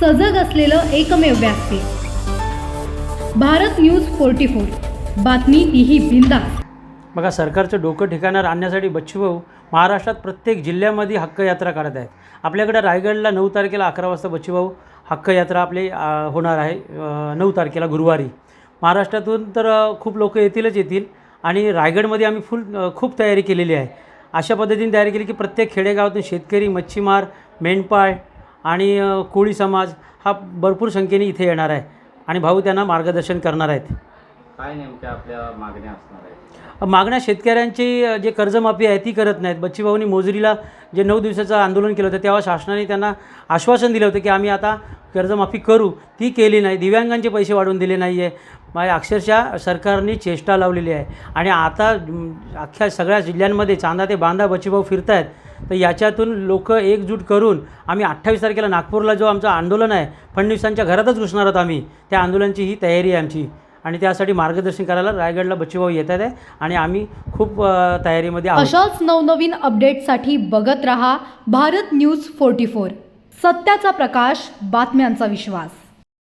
सजग असलेलं एकमेव व्यासपीठ भारत न्यूज फोर्टी फोर. बातमी तीही बिंदास बघा सरकारचं डोकं ठिकाणावर आणण्यासाठी बच्चूभाऊ महाराष्ट्रात प्रत्येक जिल्ह्यामध्ये हक्क यात्रा काढत आहेत. आपल्याकडे रायगडला नऊ तारखेला अकरा वाजता बच्चूभाऊ हक्क यात्रा आपली होणार आहे. नऊ तारखेला गुरुवारी. महाराष्ट्रातून तर खूप लोक येतीलच येतील आणि रायगडमध्ये आम्ही फुल खूप तयारी केलेली आहे. अशा पद्धतीने तयारी केली की प्रत्येक खेडेगावातून शेतकरी मच्छीमार मेंढपाळ आणि कोळी समाज हा भरपूर संख्येने इथे येणार आहे आणि भाऊ त्यांना मार्गदर्शन करणार आहेत. काय नेमक्या आपल्या मागण्या असणार आहेत? मागण्या शेतकऱ्यांची जे कर्जमाफी आहे ती करत नाहीत. बच्चीभाऊनी मोजरीला जे नऊ दिवसाचं आंदोलन केलं होतं तेव्हा शासनाने त्यांना आश्वासन दिलं होतं की आम्ही आता कर्जमाफी करू. ती केली नाही. दिव्यांगांचे पैसे वाढवून दिले नाही आहे अक्षरशः सरकारने चेष्टा लावलेली आहे. आणि आता अख्ख्या सगळ्या जिल्ह्यांमध्ये चांदा ते बांधा बच्चीभाऊ फिरत आहेत तर याच्यातून लोक एकजूट करून आम्ही अठ्ठावीस तारखेला नागपूरला जो आमचं आंदोलन आहे फडणवीसांच्या घरातच घुसणार आहोत आम्ही. त्या आंदोलनाची ही तयारी आहे आमची. आणि त्यासाठी मार्गदर्शन करायला रायगडला बच्चूभाऊ येत आहेत आणि आम्ही खूप तयारीमध्ये अशाच नवनवीन अपडेटसाठी बघत रहा भारत न्यूज फोर्टी फोर. सत्याचा प्रकाश बातम्यांचा विश्वास.